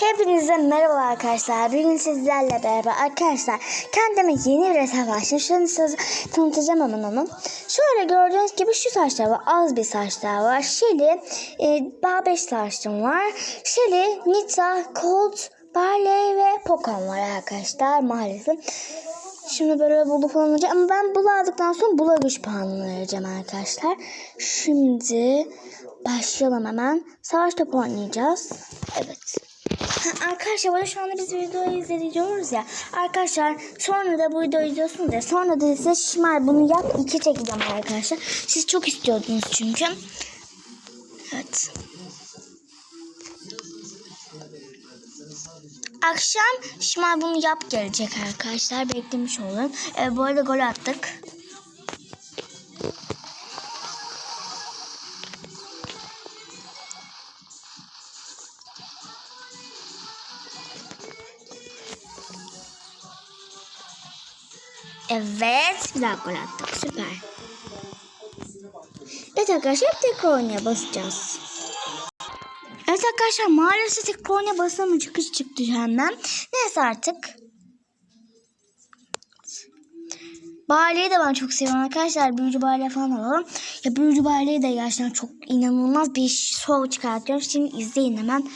Hepinize merhaba arkadaşlar. Bugün sizlerle beraber arkadaşlar kendime yeni bir hesap açtım. Şunu size tanıtacağım hemen onu. Şöyle gördüğünüz gibi şu saçlar var. Az bir saçlar var. Shelly, e, Babeş saçım var. Shelly, Nita, Colt, Barley ve Pokon var arkadaşlar maalesef. Şimdi böyle bulu falan. Ama ben bulu aldıktan sonra bula güç puanını vereceğim arkadaşlar. Şimdi başlayalım hemen. Savaş topu oynayacağız. Evet. Ha, Arkadaşlar böyle şu anda biz videoyu izliyoruz ya. Arkadaşlar sonra da bu videoyu izliyorsunuz ya. Sonra da size şımar bunu yap iki çekeceğim arkadaşlar. Siz çok istiyordunuz çünkü. Evet. Akşam şımar bunu yap gelecek arkadaşlar. Beklemiş olun. Ee, bu arada gol attık. Evet. Bir daha gol attık. Süper. Evet arkadaşlar tekrar oynaya basacağız. Evet arkadaşlar maalesef tekrar oynaya basamıyor. Çıkış çıktı hemen. Neyse artık. Baleyi de ben çok seviyorum arkadaşlar. Büyücü bale falan alalım. Ya büyücü baleyi de gerçekten çok inanılmaz bir show çıkartıyor. Şimdi izleyin hemen.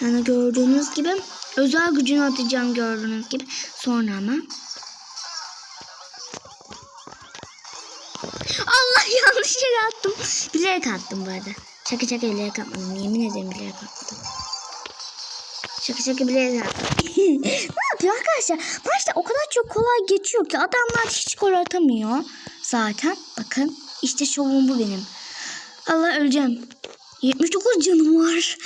Yani gördüğünüz gibi özel gücünü atacağım gördüğünüz gibi. Sonra ama. Allah yanlış yere attım. Bilerek attım bu arada. Şaka şaka bilerek atmadım. Yemin ederim bilerek attım. Şaka şaka bilerek attım. ne yapıyor arkadaşlar? Maçta o kadar çok kolay geçiyor ki adamlar hiç gol atamıyor. Zaten bakın işte şovum bu benim. Allah öleceğim. 79 canım var.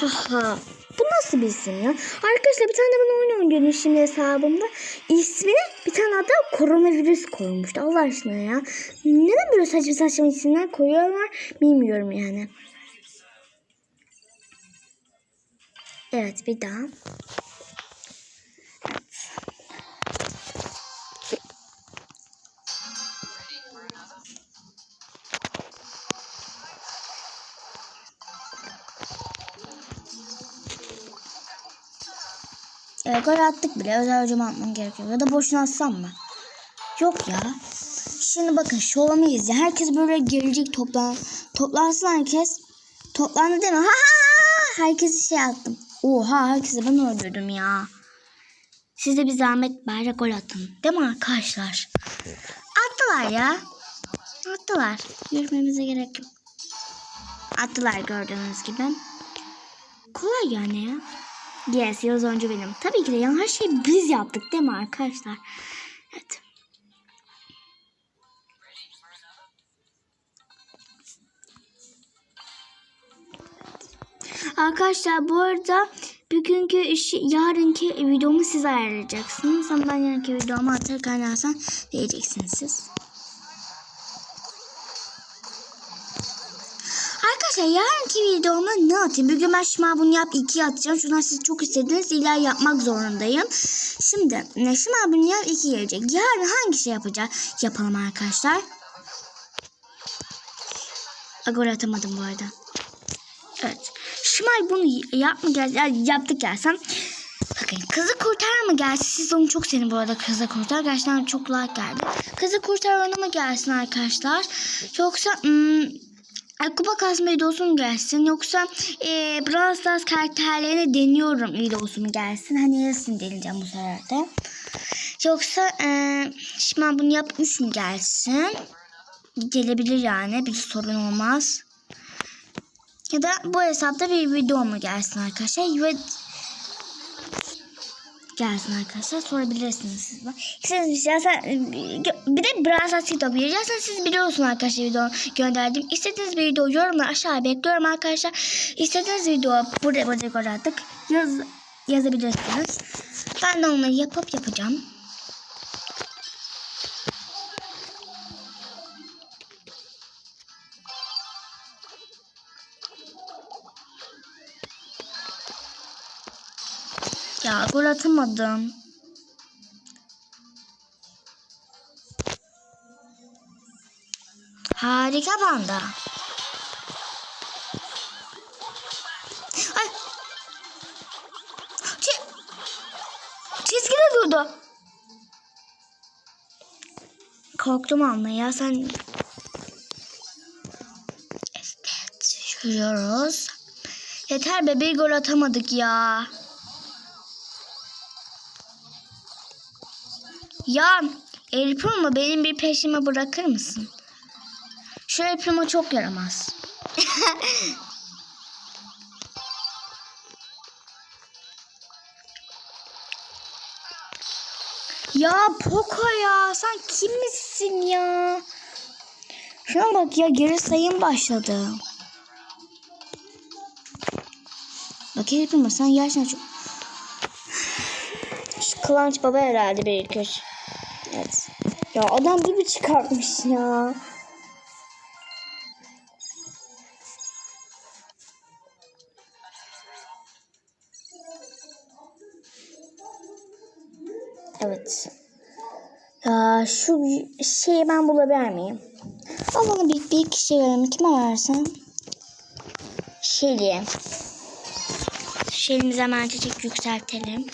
Haha. Bu nasıl bir isim ya? Arkadaşlar bir tane de ben oyun oynuyordum şimdi hesabımda. İsmine bir tane adam koronavirüs koymuştu. Allah aşkına ya. Neden böyle saçma saçma isimler koyuyorlar bilmiyorum yani. Evet bir daha. Evet gol attık bile. Özel hocam atmam gerekiyor. Ya da boşuna atsam mı? Yok ya. Şimdi bakın şovumu izle. Herkes böyle gelecek toplan. Toplansın herkes. Toplandı değil mi? Ha ha. Herkesi şey attım. Oha herkese ben öldürdüm ya. Siz de bir zahmet bari gol atın. Değil mi arkadaşlar? Attılar ya. Attılar. Yürümemize gerek yok. Attılar gördüğünüz gibi. Kolay yani ya. Yes, yıldız oyuncu benim. Tabii ki de yani her şeyi biz yaptık değil mi arkadaşlar? Evet. Arkadaşlar bu arada bugünkü işi, yarınki videomu siz ayarlayacaksınız. Ama ben yarınki videomu tekrarlarsam diyeceksiniz siz. Arkadaşlar yarınki videomda ne atayım? Bugün ben şıma bunu yap 2 atacağım. Şunlar siz çok istediniz. İlla yapmak zorundayım. Şimdi ne şıma bunu yap 2 gelecek. Yarın hangi şey yapacağız? Yapalım arkadaşlar. Aa, Gol atamadım bu arada. Evet. Şimal bunu yap mı gel ya, yaptık gelsem. Bakın kızı kurtar mı gelsin? Siz onu çok sevin bu arada kızı kurtar. Gerçekten çok like geldi. Kızı kurtar oyunu mu gelsin arkadaşlar? Yoksa hmm, Ay, kupa kasma videosu gelsin yoksa e, Brawl Stars karakterlerini deniyorum videosu mu gelsin? Hani yarısını deneyeceğim bu sefer de. Yoksa e, ben bunu yapmış mı gelsin? Gelebilir yani bir sorun olmaz. Ya da bu hesapta bir video mu gelsin arkadaşlar? Ve gelsin arkadaşlar. Sorabilirsiniz siz bana. Siz istersen bir de biraz az verirsen siz biliyorsunuz arkadaşlar video gönderdim. İstediğiniz bir video yorumlar aşağı bekliyorum arkadaşlar. İstediğiniz video burada burada gol attık. Yaz, yazabilirsiniz. Ben de onları yapıp yapacağım. Ya gol atamadım. Harika banda. Ay. Çi- Çizgide durdu. Korktum anla ya sen. Evet şuruyoruz. Yeter be bir gol atamadık ya. Ya El benim bir peşime bırakır mısın? Şu El çok yaramaz. ya Poco ya sen kimsin ya? Şuna bak ya geri sayım başladı. Bak El sen gerçekten çok... Şu Kıvanç Baba herhalde bir üç. Evet. Ya adam gibi çıkartmış ya. Evet. Ya şu şeyi ben bulabilir miyim? Al bana bir, bir kişi verelim. Kime versen? Şeli. Şelimizi hemen çiçek yükseltelim.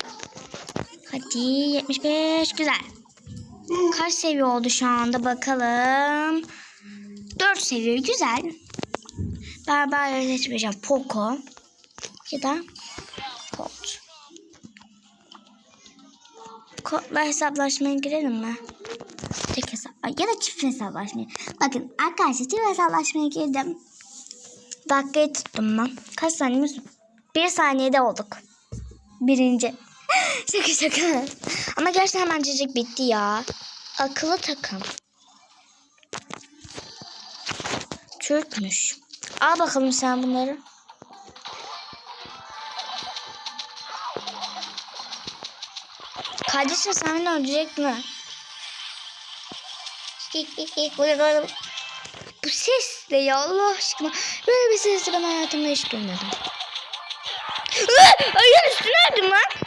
Hadi 75 güzel. Kaç seviye oldu şu anda bakalım. 4 seviye güzel. Berber seçmeyeceğim. Poco. Ya da Colt. Colt'la hesaplaşmaya girelim mi? Tek hesap ya da çift hesaplaşmaya. Bakın arkadaşlar çift hesaplaşmaya girdim. Dakikayı tuttum ben. Kaç saniyemiz? Bir saniyede olduk. Birinci. şaka şaka. Ama gerçekten hemen cicik bitti ya. Akıllı takım. Türkmüş. Al bakalım sen bunları. Kardeşim sen beni öldürecek mi? Bu ses de ya Allah aşkına. Böyle bir sesi ben hayatımda hiç duymadım. Ayın üstüne ördüm lan.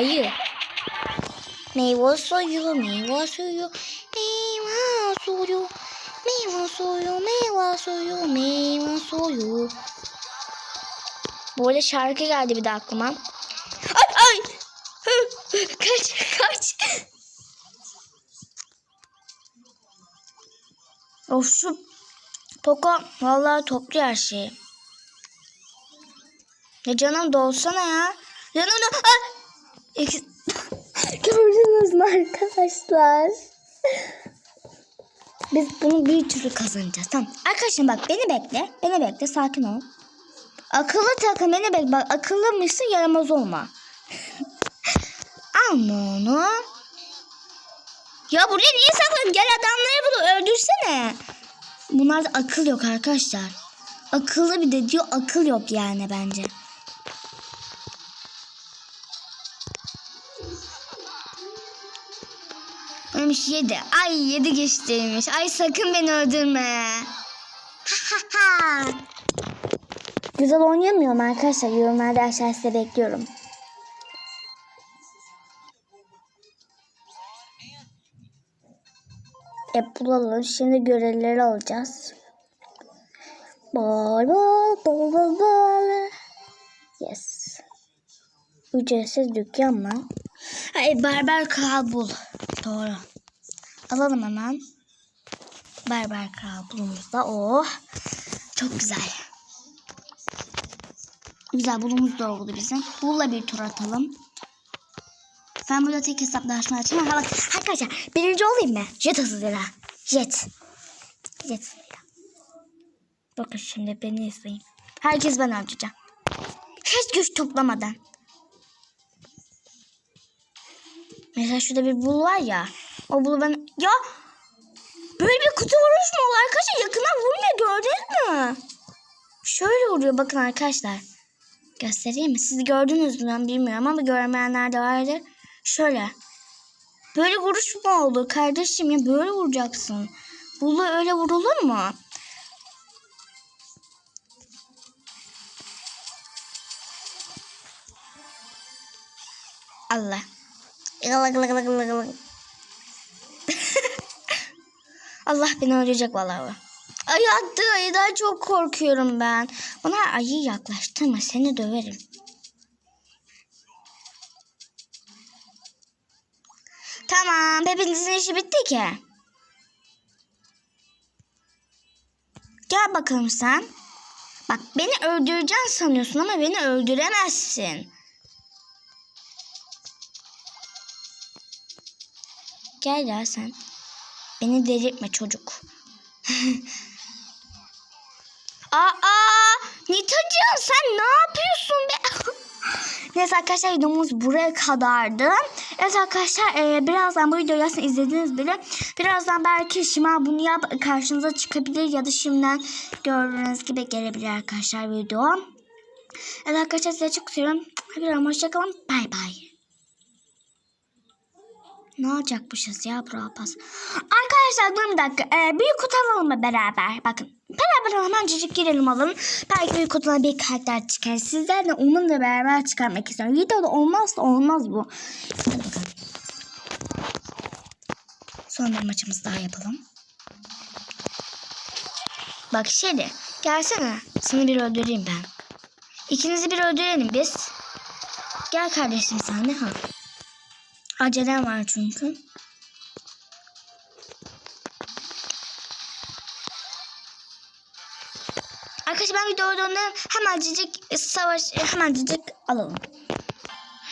Ayı. Meyve suyu, meyve suyu, meyve suyu, meyve suyu, meyve suyu, meyve suyu. Böyle şarkı geldi bir de aklıma. Ay ay. kaç kaç. Of şu Poco vallahi topluyor her şeyi. Ya canım dolsana ya. Canım da... Ay! Gördünüz mü arkadaşlar? Biz bunu bir türlü kazanacağız. Tamam. Arkadaşlar bak beni bekle. Beni bekle. Sakin ol. Akıllı takım beni bekle. Bak akıllı mısın yaramaz olma. Alma onu. Ya buraya niye sakladın? Gel adamları bunu öldürsene. Bunlarda akıl yok arkadaşlar. Akıllı bir de diyor akıl yok yani bence. Ölmüş yedi. Ay yedi geçtiymiş. Ay sakın beni öldürme. Güzel oynayamıyorum arkadaşlar. Yorumlarda aşağı size bekliyorum. E bulalım. Şimdi görevleri alacağız. Bol bol bol bol bol. Yes. Ücretsiz dükkan mı? Ay berber kral bul. Doğru. Alalım hemen. Berber kral bulumuzda. Oh. Çok güzel. Güzel bulumuz da oldu bizim. Bulla bir tur atalım. Ben burada tek hesaplaşma açayım. Ha bak arkadaşlar birinci olayım mı? Jet hızıyla. Jet. Jet hızıyla. Bakın şimdi beni izleyin. Herkes ben öldüreceğim. Hiç güç toplamadan. Mesela şurada bir bul var ya. O bunu ben... Ya böyle bir kutu vuruş mu olur arkadaşlar? Yakına vurmuyor gördünüz mü? Şöyle vuruyor bakın arkadaşlar. Göstereyim mi? Siz gördünüz mü ben bilmiyorum ama görmeyenler de vardı. Şöyle. Böyle vuruş mu oldu kardeşim ya böyle vuracaksın. Bulu öyle vurulur mu? Allah. Gılık gılık gılık gılık. Allah beni öldürecek vallahi. Ayı attı ayıdan çok korkuyorum ben. Bana ayı yaklaştırma seni döverim. Tamam hepinizin işi bitti ki. Gel bakalım sen. Bak beni öldüreceksin sanıyorsun ama beni öldüremezsin. Gel ya sen. Beni delirtme çocuk. Aa, Nitacığım sen ne yapıyorsun be? Neyse arkadaşlar videomuz buraya kadardı. Evet arkadaşlar e, birazdan bu videoyu aslında izlediniz bile. Birazdan belki Şima bunu yap karşınıza çıkabilir ya da şimdiden gördüğünüz gibi gelebilir arkadaşlar video. Evet arkadaşlar size çok seviyorum. Hadi hoşçakalın. Bay bay. Ne olacakmışız ya Brapas? Arkadaşlar durun bir dakika. Ee, büyük kutu alalım beraber. Bakın. Beraber hemen cicik girelim alalım. Belki büyük kutudan bir karakter çıkar. Sizler de onunla beraber çıkarmak istiyorum. Videoda olmazsa olmaz bu. Hadi. Son bir maçımızı daha yapalım. Bak şimdi. Gelsene. Seni bir öldüreyim ben. İkinizi bir öldürelim biz. Gel kardeşim sen de ha. Acelem var çünkü. Arkadaşlar ben videoyu döndüm. Hemencik savaş hemencik alalım.